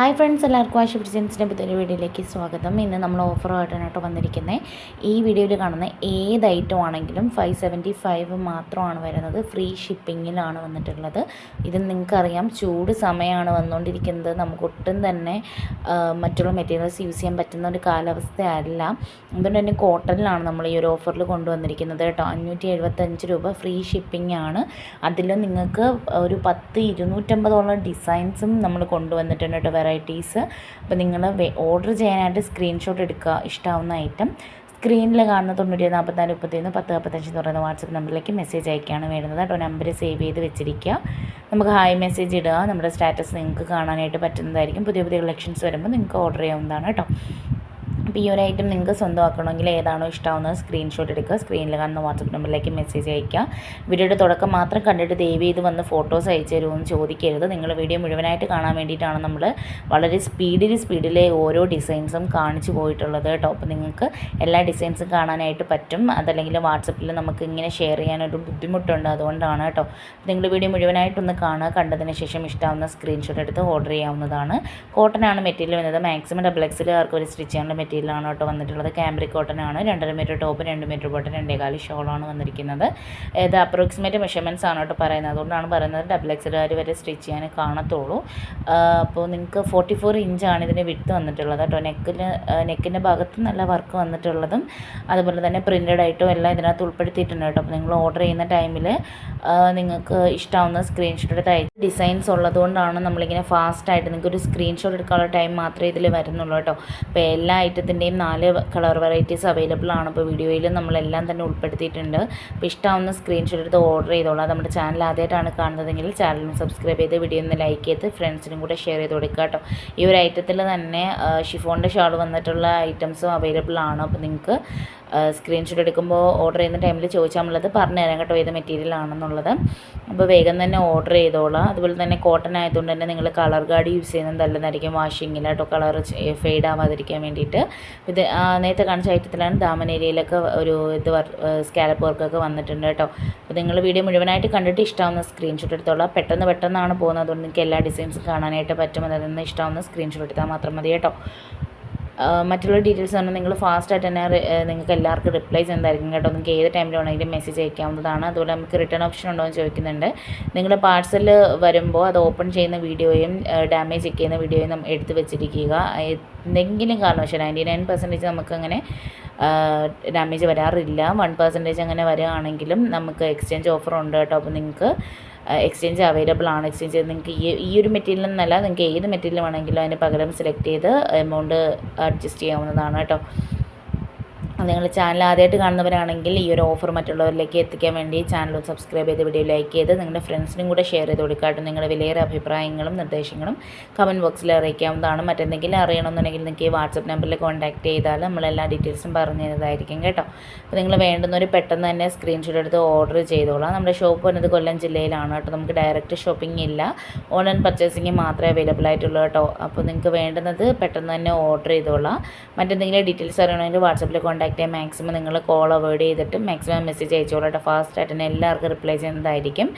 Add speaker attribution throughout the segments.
Speaker 1: Hi friends എല്ലാവർക്കും ആശു പ്രിസൻസിന്റെ പുതിയൊരു വീഡിയോയിലേക്ക് സ്വാഗതം. ഇന്ന് നമ്മൾ ഓഫറുമായിട്ടാണ് കേട്ടോ വന്നിരിക്കുന്നത് ഈ വീഡിയോയിൽ കാണുന്ന ഏത് ഐറ്റം ആണെങ്കിലും ഫൈവ് സെവന്റി ഫൈവ് മാത്രമാണ് വരുന്നത്. ഫ്രീ ഷിപ്പിങ്ങിലാണ് വന്നിട്ടുള്ളത്. ഇത് നിങ്ങൾക്കറിയാം ചൂട് സമയമാണ് വന്നുകൊണ്ടിരിക്കുന്നത്. നമുക്ക് ഒട്ടും തന്നെ മറ്റുള്ള മെറ്റീരിയൽസ് യൂസ് ചെയ്യാൻ പറ്റുന്ന ഒരു കാലാവസ്ഥയല്ല. അതുകൊണ്ട് തന്നെ കോട്ടണിലാണ് നമ്മൾ ഈ ഒരു ഓഫറിൽ കൊണ്ടുവന്നിരിക്കുന്നത് കേട്ടോ. അഞ്ഞൂറ്റി എഴുപത്തഞ്ച് രൂപ ഫ്രീ ഷിപ്പിംഗ് ആണ്. അതിൽ നിങ്ങൾക്ക് ഒരു പത്ത് ഇരുന്നൂറ്റമ്പതോളം ഡിസൈൻസും നമ്മൾ കൊണ്ടുവന്നിട്ടുണ്ട് കേട്ടോ. വെറൈറ്റീസ് അപ്പോൾ നിങ്ങൾ ഓർഡർ ചെയ്യാനായിട്ട് സ്ക്രീൻഷോട്ട് എടുക്കുക. ഇഷ്ടമാവുന്ന ഐറ്റം സ്ക്രീനിൽ കാണുന്ന തൊണ്ണൂറ്റി നാൽപ്പത്തിനാല് മുപ്പത്തിയൊന്ന് പത്ത് നാൽപ്പത്തഞ്ച് എന്ന് പറയുന്ന വാട്സപ്പ് നമ്പറിലേക്ക് മെസ്സേജ് അയക്കുകയാണ് വേണ്ടത്. കേട്ടോ നമ്പർ സേവ് ചെയ്ത് വെച്ചിരിക്കുക. നമുക്ക് ഹായ് മെസ്സേജ് ഇടുക. നമ്മുടെ സ്റ്റാറ്റസ് നിങ്ങൾക്ക് കാണാനായിട്ട് പറ്റുന്നതായിരിക്കും. പുതിയ പുതിയ കളക്ഷൻസ് വരുമ്പോൾ നിങ്ങൾക്ക് ഓർഡർ ചെയ്യാവുന്നതാണ് കേട്ടോ. അപ്പോൾ ഈ ഒരു ഐറ്റം നിങ്ങൾക്ക് സ്വന്തമാക്കണമെങ്കിൽ ഏതാണോ ഇഷ്ടമാവുന്നത് സ്ക്രീൻഷോട്ട് എടുക്കുക. സ്ക്രീനിൽ കാണുന്ന വാട്സപ്പ് നമ്പറിലേക്ക് മെസ്സേജ് അയക്കുക വീഡിയോയുടെ തുടക്കം മാത്രം കണ്ടിട്ട് ദയവ് ചെയ്ത് വന്ന് ഫോട്ടോസ് അയച്ചു തരുമെന്ന് ചോദിക്കരുത്. നിങ്ങൾ വീഡിയോ മുഴുവനായിട്ട് കാണാൻ വേണ്ടിയിട്ടാണ് നമ്മൾ വളരെ സ്പീഡിൽ സ്പീഡിൽ ഓരോ ഡിസൈൻസും കാണിച്ചു പോയിട്ടുള്ളത് കേട്ടോ. അപ്പോൾ നിങ്ങൾക്ക് എല്ലാ ഡിസൈൻസും കാണാനായിട്ട് പറ്റും. അതല്ലെങ്കിൽ വാട്സപ്പിൽ നമുക്ക് ഇങ്ങനെ ഷെയർ ചെയ്യാനൊരു ബുദ്ധിമുട്ടുണ്ട് അതുകൊണ്ടാണ് കേട്ടോ. നിങ്ങൾ വീഡിയോ മുഴുവനായിട്ടൊന്ന് കാണുക. കണ്ടതിന് ശേഷം ഇഷ്ടമാവുന്ന സ്ക്രീൻഷോട്ട് എടുത്ത് ഓർഡർ ചെയ്യാവുന്നതാണ്. കോട്ടൺ ആണ് മെറ്റീരിയൽ വരുന്നത്. മാക്സിമം ഡബിൾ എക്സിലുകാർക്ക് ഒരു സ്റ്റിച്ച് ചെയ്യാനുള്ള മെറ്റീരിയലാണ് കേട്ടോ വന്നിട്ടുള്ളത്. ക്യാമ്പ്രിക് കോട്ടൺ ആണ്. രണ്ടര മീറ്റർ ടോപ്പ് രണ്ട് മീറ്റർ ബോട്ടം രണ്ടേകാൽ ഷോളാണ് വന്നിരിക്കുന്നത്. ഇത് അപ്രോക്സിമേറ്റ് മെഷർമെന്റ്സ് ആണ് കേട്ടോ പറയുന്നത്. അതുകൊണ്ടാണ് പറയുന്നത് ഡബിൾ എക്സിലുകാർ വരെ സ്റ്റിച്ച് ചെയ്യാൻ കാണത്തുള്ളൂ. അപ്പോൾ നിങ്ങൾക്ക് ഫോർട്ടി ഫോർ ഇഞ്ചാണ് ഇതിന്റെ വിട്ട് വന്നിട്ടുള്ളത് കേട്ടോ. നെക്കിന് നെക്കിന്റെ ഭാഗത്ത് നല്ല വർക്ക് വന്നിട്ടുള്ളതും അതുപോലെ തന്നെ പ്രിന്റഡ് ആയിട്ടും എല്ലാം ഇതിനകത്ത് ഉൾപ്പെടുത്തിയിട്ടുണ്ട് കേട്ടോ. അപ്പോൾ നിങ്ങൾ ഓർഡർ ചെയ്യുന്ന ടൈമിൽ നിങ്ങൾക്ക് ഇഷ്ടമാവുന്ന സ്ക്രീൻഷോട്ട് എടുത്ത് ഡിസൈൻസ് ഉള്ളതുകൊണ്ടാണ് നമ്മളിങ്ങനെ ഫാസ്റ്റായിട്ട് നിങ്ങൾക്ക് ഒരു സ്ക്രീൻഷോട്ട് എടുക്കാനുള്ള ടൈം മാത്രമേ ഇതിൽ വരുന്നുള്ളൂ കേട്ടോ. അപ്പോൾ എല്ലാ ഐറ്റത്തിന്റെയും നാല് കളർ വെറൈറ്റീസ് അവൈലബിൾ ആണ്. അപ്പോൾ വീഡിയോയിൽ നമ്മളെല്ലാം തന്നെ ഉൾപ്പെടുത്തിയിട്ടുണ്ട്. അപ്പോൾ ഇഷ്ടമാവുന്ന സ്ക്രീൻഷോട്ട് എടുത്ത് ഓർഡർ ചെയ്തോളാം. നമ്മുടെ ചാനൽ ആദ്യമായിട്ടാണ് കാണുന്നതെങ്കിൽ ചാനലിന് സബ്സ്ക്രൈബ് ചെയ്ത് വീഡിയോ ഒന്ന് ലൈക്ക് ചെയ്ത് ഫ്രണ്ട്സിനും കൂടെ ഷെയർ ചെയ്ത് കൊടുക്കുക കേട്ടോ. ഈ ഒരു ഐറ്റത്തിൽ തന്നെ ഷിഫോണിന്റെ ഷാൾ വന്നിട്ടുള്ള ഐറ്റംസും അവൈലബിൾ ആണ്. അപ്പോൾ നിങ്ങൾക്ക് സ്ക്രീൻഷോട്ട് എടുക്കുമ്പോൾ ഓർഡർ ചെയ്യുന്ന ടൈമിൽ ചോദിച്ചാൽ നമ്മളത് പറഞ്ഞു തരാം കേട്ടോ ഏത് മെറ്റീരിയൽ ആണെന്നുള്ളത്. അപ്പോൾ വേഗം തന്നെ ഓർഡർ ചെയ്തോളാം. അതുപോലെ തന്നെ കോട്ടൺ ആയതുകൊണ്ട് തന്നെ നിങ്ങൾ കളർ ഗാർഡ് യൂസ് ചെയ്യുന്നത് നല്ലതായിരിക്കും. വാഷിങ്ങിൽ കേട്ടോ കളർ ഫെയ്ഡ് ആവാതിരിക്കാൻ വേണ്ടിയിട്ട്. ഇത് നേരത്തെ കാണിച്ച ഐറ്റത്തിലാണ് ദാമൻ ഏരിയയിലൊക്കെ ഒരു ഇത് സ്കാലപ്പ് വർക്കൊക്കെ വന്നിട്ടുണ്ട് കേട്ടോ. അപ്പോൾ നിങ്ങൾ വീഡിയോ മുഴുവനായിട്ട് കണ്ടിട്ട് ഇഷ്ടമാവുന്ന സ്ക്രീൻഷോട്ട് എടുത്തോളാം. പെട്ടെന്ന് പെട്ടെന്നാണ് പോകുന്നത്. അതുകൊണ്ട് നിങ്ങൾക്ക് എല്ലാ ഡിസൈൻസും കാണാനായിട്ട് പറ്റും. അതിൽ നിന്ന് ഇഷ്ടമാവുന്ന സ്ക്രീൻഷോട്ട് എടുത്താൽ മാത്രം മതി കേട്ടോ. മറ്റുള്ള ഡീറ്റെയിൽസ് ആണ് നിങ്ങൾ ഫാസ്റ്റായിട്ട് തന്നെ നിങ്ങൾക്ക് എല്ലാവർക്കും റിപ്ലൈ ചെയ്യുന്നതായിരിക്കും കേട്ടോ? നിങ്ങൾക്ക് ഏത് ടൈമിൽ വേണമെങ്കിലും മെസ്സേജ് അയക്കാവുന്നതാണ്. അതുപോലെ നമുക്ക് റിട്ടേൺ ഓപ്ഷൻ ഉണ്ടോ എന്ന് ചോദിക്കുന്നുണ്ട്. നിങ്ങളുടെ പാർസൽ വരുമ്പോൾ അത് ഓപ്പൺ ചെയ്യുന്ന വീഡിയോയും ഡാമേജ് ചെയ്യുന്ന വീഡിയോയും എടുത്ത് വെച്ചിരിക്കുക. എന്തെങ്കിലും കാരണവശാൽ നയന്റി നയൻ പെർസെന്റേജ് നമുക്കങ്ങനെ ഡാമേജ് വരാറില്ല. വൺ പെർസെന്റേജ് അങ്ങനെ വരികയാണെങ്കിലും നമുക്ക് എക്സ്ചേഞ്ച് ഓഫർ ഉണ്ട് കേട്ടോ. അപ്പോൾ നിങ്ങൾക്ക് എക്സ്ചേഞ്ച് അവൈലബിൾ ആണ്. എക്സ്ചേഞ്ച് ചെയ്ത് നിങ്ങൾക്ക് ഈ ഈ ഒരു മെറ്റീരിയൽ എന്നല്ല നിങ്ങൾക്ക് ഏത് മെറ്റീരിയൽ വേണമെങ്കിലും അതിന് പകരം സെലക്ട് ചെയ്ത് എമൗണ്ട് അഡ്ജസ്റ്റ് ചെയ്യാവുന്നതാണ് കേട്ടോ. നിങ്ങൾ ചാനൽ ആദ്യമായിട്ട് കാണുന്നവരാണെങ്കിൽ ഈ ഒരു ഓഫർ മറ്റുള്ളവരിലേക്ക് എത്തിക്കാൻ വേണ്ടി ചാനൽ സബ്സ്ക്രൈബ് ചെയ്ത് വീഡിയോ ലൈക്ക് ചെയ്ത് നിങ്ങളുടെ ഫ്രണ്ട്സിനും കൂടെ ഷെയർ ചെയ്ത് കൊടുക്കാട്ടും നിങ്ങളുടെ വിലയേറെ അഭിപ്രായങ്ങളും നിർദ്ദേശങ്ങളും കമന്റ് ബോക്സിൽ അറിയിക്കാവുന്നതാണ്. മറ്റെന്തെങ്കിലും അറിയണമെന്നുണ്ടെങ്കിൽ നിങ്ങൾക്ക് ഈ വാട്സപ്പ് നമ്പറിൽ കോൺടാക്ട് ചെയ്താൽ നമ്മളെല്ലാ ഡീറ്റെയിൽസും പറഞ്ഞു തരുന്നതായിരിക്കും കേട്ടോ. അപ്പോൾ നിങ്ങൾ വേണ്ടുന്നവർ പെട്ടെന്ന് തന്നെ സ്ക്രീൻഷോട്ട് എടുത്ത് ഓർഡർ ചെയ്തോളാം. നമ്മുടെ ഷോപ്പ് വന്നത് കൊല്ലം ജില്ലയിലാണ് കേട്ടോ. നമുക്ക് ഡയറക്റ്റ് ഷോപ്പിംഗ് ഇല്ല. ഓൺലൈൻ പർച്ചേസിങ് മാത്രമേ അവൈലബിൾ ആയിട്ടുള്ളൂ കേട്ടോ. അപ്പോൾ നിങ്ങൾക്ക് വേണ്ടുന്നത് പെട്ടെന്ന് തന്നെ ഓർഡർ ചെയ്തോളാം. മറ്റെന്തെങ്കിലും ഡീറ്റെയിൽസ് അറിയണമെങ്കിൽ വാട്സപ്പിൽ കോൺടാക്ട് ചെയ്യാൻ മാക്സിമം നിങ്ങൾ കോൾ അവോയ്ഡ് ചെയ്തിട്ട് മാക്സിമം മെസ്സേജ് അയച്ചോളൂ കേട്ടോ. ഫാസ്റ്റ് ആയിട്ട് തന്നെ എല്ലാവർക്കും റിപ്ലൈ ചെയ്യുന്നതായിരിക്കും.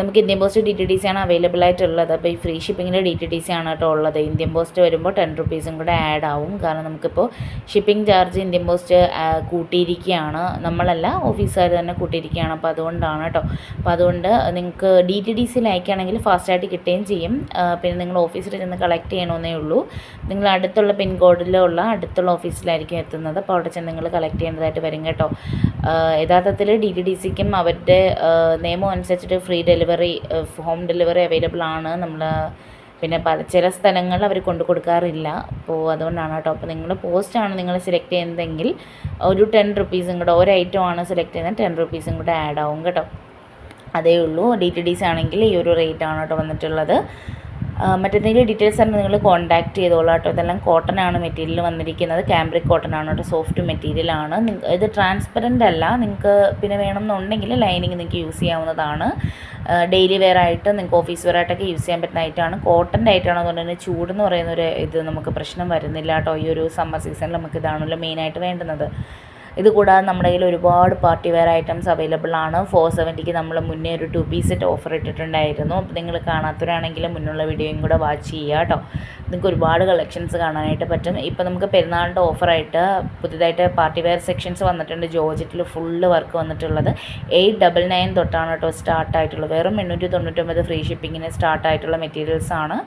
Speaker 1: നമുക്ക് Indian post D T D C ആണ് അവൈലബിൾ ആയിട്ടുള്ളത്. അപ്പോൾ ഈ ഫ്രീ ഷിപ്പിങ്ങിന്റെ ഡി ടി ഡി സി ആണ് കേട്ടോ ഉള്ളത്. ഇന്ത്യൻ പോസ്റ്റ് വരുമ്പോൾ ടെൻ റുപ്പീസും കൂടെ ആഡ് ആവും. കാരണം നമുക്കിപ്പോൾ ഷിപ്പിംഗ് ചാർജ് ഇന്ത്യൻ പോസ്റ്റ് കൂട്ടിയിരിക്കുകയാണ്. നമ്മളല്ല ഓഫീസുകാർ തന്നെ കൂട്ടിയിരിക്കുകയാണ്. അപ്പോൾ അതുകൊണ്ടാണ് കേട്ടോ. അപ്പോൾ അതുകൊണ്ട് നിങ്ങൾക്ക് ഡി ടി ഡി സിയിൽ അയക്കുകയാണെങ്കിൽ ഫാസ്റ്റായിട്ട് കിട്ടുകയും ചെയ്യും. പിന്നെ നിങ്ങൾ ഓഫീസിൽ ചെന്ന് കളക്ട് ചെയ്യണമെന്നേ ഉള്ളൂ. നിങ്ങൾ അടുത്തുള്ള പിൻകോഡിലുള്ള അടുത്തുള്ള ഓഫീസിലായിരിക്കും എത്തുന്നത്. അപ്പോൾ അവിടെ ചെന്ന് നിങ്ങൾ കളക്ട് ചെയ്യേണ്ടതായിട്ട് വരും കേട്ടോ. യഥാർത്ഥത്തിൽ ഡി ടി ഡി സിക്കും അവരുടെ നിയമം അനുസരിച്ചിട്ട് free delivery home delivery available ആണ്. നമ്മൾ പിന്നെ പല ചില സ്ഥലങ്ങളിൽ അവർ കൊണ്ടു കൊടുക്കാറില്ല. അപ്പോൾ അതുകൊണ്ടാണ് കേട്ടോ. അപ്പോൾ നിങ്ങൾ പോസ്റ്റാണ് നിങ്ങൾ സെലക്ട് ചെയ്യുന്നതെങ്കിൽ ഒരു ടെൻ റുപ്പീസും കൂടെ ഒരു ഐറ്റം ആണ് സെലക്ട് ചെയ്യുന്നത്. ടെൻ റുപ്പീസും കൂടെ ആഡ് ആവും കേട്ടോ. അതേ ഉള്ളൂ. ഡി ടി ഡി സി ആണെങ്കിൽ ഈ ഒരു റേറ്റ് ആണ് കേട്ടോ വന്നിട്ടുള്ളത്. മറ്റെന്തെങ്കിലും ഡീറ്റെയിൽസ് ആണ് നിങ്ങൾ കോൺടാക്ട് ചെയ്തോളാം കേട്ടോ ഇതെല്ലാം കോട്ടൺ ആണ് മെറ്റീരിയൽ വന്നിരിക്കുന്നത്. ക്യാമ്പ്രിക് കോട്ടൺ ആണ് കേട്ടോ സോഫ്റ്റ് മെറ്റീരിയൽ ആണ്. ഇത് ട്രാൻസ്പെറന്റ് അല്ല. നിങ്ങൾക്ക് പിന്നെ വേണമെന്നുണ്ടെങ്കിൽ ലൈനിങ് നിങ്ങൾക്ക് യൂസ് ചെയ്യാവുന്നതാണ്. ഡെയിലി വെയർ ആയിട്ട് നിങ്ങൾക്ക് ഓഫീസ് വെയർ ആയിട്ടൊക്കെ യൂസ് ചെയ്യാൻ പറ്റുന്ന ഐറ്റമാണ് കോട്ടന്റെ ഐറ്റമാണ് അതുകൊണ്ട് തന്നെ ചൂടെന്ന് പറയുന്നൊരു ഇത് നമുക്ക് പ്രശ്നം വരുന്നില്ല കേട്ടോ ഈ ഒരു സമ്മർ സീസണിൽ നമുക്ക് ഇതാണല്ലോ മെയിനായിട്ട് വേണ്ടുന്നത്. ഇത് കൂടാതെ നമ്മുടെ കയ്യിൽ ഒരുപാട് പാർട്ടി വെയർ ഐറ്റംസ് അവൈലബിൾ ആണ്. ഫോർ സെവന്റിക്ക് നമ്മൾ മുന്നേ ഒരു ടു പീസ് സെറ്റ് ഓഫർ ഇട്ടിട്ടുണ്ടായിരുന്നു. അപ്പോൾ നിങ്ങൾ കാണാത്തവരാണെങ്കിൽ മുന്നുള്ള വീഡിയോയും കൂടെ വാച്ച് ചെയ്യുക കേട്ടോ നിങ്ങൾക്ക് ഒരുപാട് കളക്ഷൻസ് കാണാനായിട്ട് പറ്റും. ഇപ്പോൾ നമുക്ക് പെരുന്നാളിന്റെ ഓഫറായിട്ട് പുതിയതായിട്ട് പാർട്ടി വെയർ സെക്ഷൻസ് വന്നിട്ടുണ്ട്. ജോർജറ്റിൽ ഫുള്ള് വർക്ക് വന്നിട്ടുള്ളത്. എയ്റ്റ് ഡബിൾ നയൻ തൊട്ടാണ് കേട്ടോ സ്റ്റാർട്ട് ആയിട്ടുള്ളത്. വെറും എണ്ണൂറ്റി തൊണ്ണൂറ്റൊമ്പത് ഫ്രീ ഷിപ്പിങ്ങിന് സ്റ്റാർട്ട് ആയിട്ടുള്ള മെറ്റീരിയൽസ് ആണ്.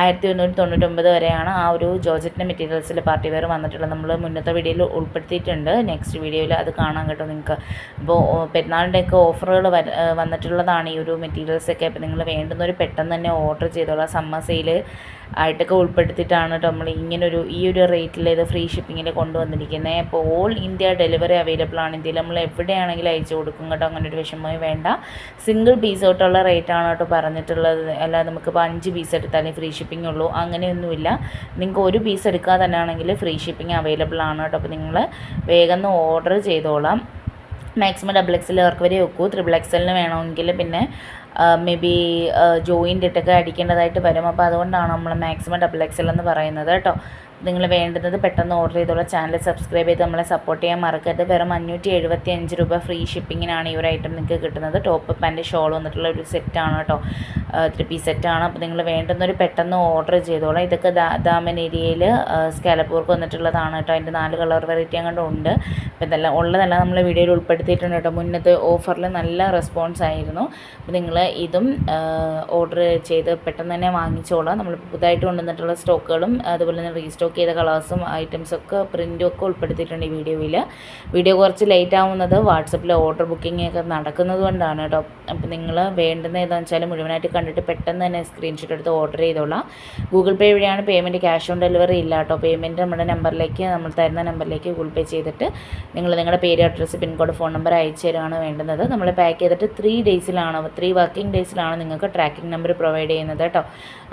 Speaker 1: ആയിരത്തി ഒരുന്നൂറ്റി തൊണ്ണൂറ്റൊമ്പത് വരെയാണ് ആ ഒരു ജോർജറ്റിന്റെ മെറ്റീരിയൽസിൽ പാർട്ടി വെയർ വന്നിട്ടുള്ളത്. നമ്മൾ മുന്നത്തെ വീഡിയോയിൽ ഉൾപ്പെടുത്തിയിട്ടുണ്ട്. നെക്സ്റ്റ് വീഡിയോയിൽ അത് കാണാം കേട്ടോ നിങ്ങൾക്ക്. അപ്പോൾ പെരുന്നാളിന്റെയൊക്കെ ഓഫറുകൾ വന്നിട്ടുള്ളതാണ് ഈ ഒരു മെറ്റീരിയൽസൊക്കെ. അപ്പോൾ നിങ്ങൾ വേണ്ടുന്നവർ പെട്ടെന്ന് തന്നെ ഓർഡർ ചെയ്തോളാം. സമ്മർ സെയിൽ ആയിട്ടൊക്കെ ഉൾപ്പെടുത്തിയിട്ടാണ് കേട്ടോ നമ്മൾ ഇങ്ങനൊരു ഈ ഒരു റേറ്റിൽ ഇത് ഫ്രീ ഷിപ്പിങ്ങിൽ കൊണ്ടുവന്നിരിക്കുന്നത് അപ്പോൾ ഓൾ ഇന്ത്യ ഡെലിവറി അവൈലബിൾ ആണ്. ഇന്ത്യയിൽ നമ്മൾ എവിടെയാണെങ്കിലും അയച്ചു കൊടുക്കും കേട്ടോ. അങ്ങനെ ഒരു വിഷമവും വേണ്ട. സിംഗിൾ പീസ് തൊട്ടുള്ള റേറ്റാണ് കേട്ടോ പറഞ്ഞിട്ടുള്ളത്. അല്ല നമുക്കിപ്പോൾ അഞ്ച് പീസ് എടുത്താലേ ഫ്രീ ഷിപ്പിംഗ് ഉള്ളൂ. അങ്ങനെയൊന്നുമില്ല. നിങ്ങൾക്ക് ഒരു പീസ് എടുക്കാൻ തന്നെ ആണെങ്കിൽ ഫ്രീ ഷിപ്പിംഗ് അവൈലബിൾ ആണ് കേട്ടോ. അപ്പോൾ നിങ്ങൾ വേഗം ഓർഡർ ചെയ്തോളാം. മാക്സിമം ഡബിൾ എക്സൽ വർക്ക് വരെ വെക്കൂ. ത്രിബിൾ എക്സലിന് വേണമെങ്കിൽ പിന്നെ മേ ബി ജോയിന്റ് ഇട്ടൊക്കെ അടിക്കേണ്ടതായിട്ട് വരും. അപ്പോൾ അതുകൊണ്ടാണ് നമ്മൾ മാക്സിമം ഡബിൾ എക്സൽ എന്ന് പറയുന്നത് കേട്ടോ. നിങ്ങൾ വേണ്ടുന്നത് പെട്ടെന്ന് ഓർഡർ ചെയ്തോളൂ. ചാനൽ സബ്സ്ക്രൈബ് ചെയ്ത് നമ്മളെ സപ്പോർട്ട് ചെയ്യാൻ മറക്കരുത്. വെറും അഞ്ഞൂറ്റി എഴുപത്തി അഞ്ച് രൂപ ഫ്രീ ഷിപ്പിങ്ങിനാണ് ഈ ഒരു ഐറ്റം നിങ്ങൾക്ക് കിട്ടുന്നത്. ടോപ്പ് പാന്റ് ഷോൾ വന്നിട്ടുള്ള ഒരു സെറ്റാണ് കേട്ടോ ത്രീ പീസ് സെറ്റാണ് അപ്പോൾ നിങ്ങൾ വേണ്ടുന്നൊരു പെട്ടെന്ന് ഓർഡർ ചെയ്തോളാം. ഇതൊക്കെ ദാമൻ ഏരിയയിൽ സ്കാലപ്പൂർക്ക് വന്നിട്ടുള്ളതാണ് കേട്ടോ അതിന്റെ നാല് കളർ വെറൈറ്റി അങ്ങോട്ട് ഉണ്ട്. അപ്പോൾ ഇതെല്ലാം ഉള്ളതെല്ലാം നമ്മൾ വീഡിയോയിൽ ഉൾപ്പെടുത്തിയിട്ടുണ്ട് കേട്ടോ മുന്നത്തെ ഓഫറിൽ നല്ല റെസ്പോൺസ് ആയിരുന്നു. അപ്പോൾ നിങ്ങൾ ഇതും ഓർഡർ ചെയ്ത് പെട്ടെന്ന് തന്നെ വാങ്ങിച്ചോളാം. നമ്മൾ പുതുതായിട്ട് കൊണ്ടുവന്നിട്ടുള്ള സ്റ്റോക്കുകളും അതുപോലെ തന്നെ റീസ്റ്റോക്ക് സ്റ്റോക്ക് ചെയ്ത കളേഴ്സും ഐറ്റംസൊക്കെ പ്രിന്റും ഒക്കെ ഉൾപ്പെടുത്തിയിട്ടുണ്ട് ഈ വീഡിയോയിൽ വീഡിയോ കുറച്ച് ലേറ്റ് ആവുന്നത് വാട്സപ്പിൽ ഓർഡർ ബുക്കിംഗ് ഒക്കെ നടക്കുന്നത് കൊണ്ടാണ് കേട്ടോ. അപ്പോൾ നിങ്ങൾ വേണ്ടുന്ന ഏതാണെന്ന് വെച്ചാൽ മുഴുവനായിട്ട് കണ്ടിട്ട് പെട്ടെന്ന് തന്നെ സ്ക്രീൻഷോട്ട് എടുത്ത് ഓർഡർ ചെയ്തോളാം. ഗൂഗിൾ പേ വഴിയാണ് പേയ്മെന്റ് ക്യാഷ് ഓൺ ഡെലിവറി ഇല്ല കേട്ടോ. പേയ്മെന്റ് നമ്മുടെ നമ്പറിലേക്ക് നമ്മൾ തരുന്ന നമ്പറിലേക്ക് ഗൂഗിൾ പേ ചെയ്തിട്ട് നിങ്ങൾ നിങ്ങളുടെ പേര് അഡ്രസ്സ് പിൻകോഡ് ഫോൺ നമ്പർ അയച്ചു തരുകയാണ് വേണ്ടുന്നത്. നമ്മൾ പാക്ക് ചെയ്തിട്ട് ത്രീ ഡേയ്സിലാണ് ത്രീ വർക്കിംഗ് ഡേയ്സിലാണ് നിങ്ങൾക്ക് ട്രാക്കിംഗ് നമ്പർ പ്രൊവൈഡ് ചെയ്യുന്നത് കേട്ടോ.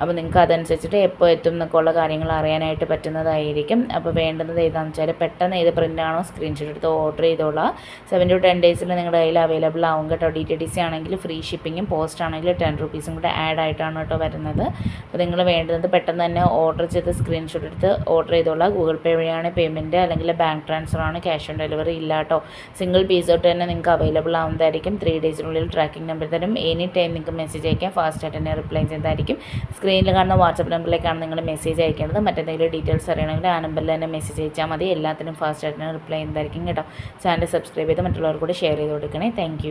Speaker 1: അപ്പോൾ നിങ്ങൾക്ക് അതനുസരിച്ചിട്ട് എപ്പോൾ എത്തും എന്നൊക്കെ ഉള്ള കാര്യങ്ങൾ അറിയാനായിട്ട് പറ്റും. പറ്റുന്നതായിരിക്കും. അപ്പോൾ വേണ്ടുന്നത് ഏതാണെന്ന് വെച്ചാൽ പെട്ടെന്ന് ഏത് പ്രിന്റാണോ സ്ക്രീൻഷോട്ട് എടുത്ത് ഓർഡർ ചെയ്തോളാം. സെവൻ ടു ടെൻ ഡേയ്സിൽ നിങ്ങളുടെ കയ്യിൽ അവൈലബിൾ ആവും കേട്ടോ. ഡി ടി ഡി സി ആണെങ്കിൽ ഫ്രീ ഷിപ്പിങ്ങും പോസ്റ്റ് ആണെങ്കിൽ ടെൻ റുപ്പീസും കൂടെ ആഡ് ആയിട്ടാണ് കേട്ടോ വരുന്നത്. അപ്പോൾ നിങ്ങൾ വേണ്ടുന്നത് പെട്ടെന്ന് തന്നെ ഓർഡർ ചെയ്ത് സ്ക്രീൻഷോട്ട് എടുത്ത് ഓർഡർ ചെയ്തോളാം. ഗൂഗിൾ പേ വഴിയാണ് പേയ്മെന്റ് അല്ലെങ്കിൽ ബാങ്ക് ട്രാൻസ്ഫർ ആണ് ക്യാഷ് ഓൺ ഡെലിവറി ഇല്ല കേട്ടോ. സിംഗിൾ പീസ് തൊട്ട് തന്നെ നിങ്ങൾക്ക് അവൈലബിൾ ആവുന്നതായിരിക്കും. ത്രീ ഡേയ്സിനുള്ളിൽ ട്രാക്കിംഗ് നമ്പർ തരും. എനി ടൈം നിങ്ങൾക്ക് മെസ്സേജ് അയക്കാം. ഫാസ്റ്റ് ആയിട്ട് തന്നെ റിപ്ലൈ ചെയ്തായിരിക്കും സ്ക്രീനിൽ കാണുന്ന വാട്സപ്പ് നമ്പറിലേക്കാണ് നിങ്ങൾ മെസ്സേജ് അയക്കേണ്ടത്. മറ്റെന്തെങ്കിലും ഡീറ്റെയിൽസ് ഡീറ്റെയിൽസ് അറിയണമെങ്കിൽ ആ നമ്പറിൽ തന്നെ മെസ്സേജ് അയച്ചാൽ മതി. എല്ലാത്തിനും ഫാസ്റ്റായിട്ട് റിപ്ലൈ എന്തായിരിക്കും കേട്ടോ. ചാനൽ സബ്സ്ക്രൈബ് ചെയ്ത് മറ്റുള്ളവർ കൂടി ഷെയർ ചെയ്ത് കൊടുക്കണേ. താങ്ക്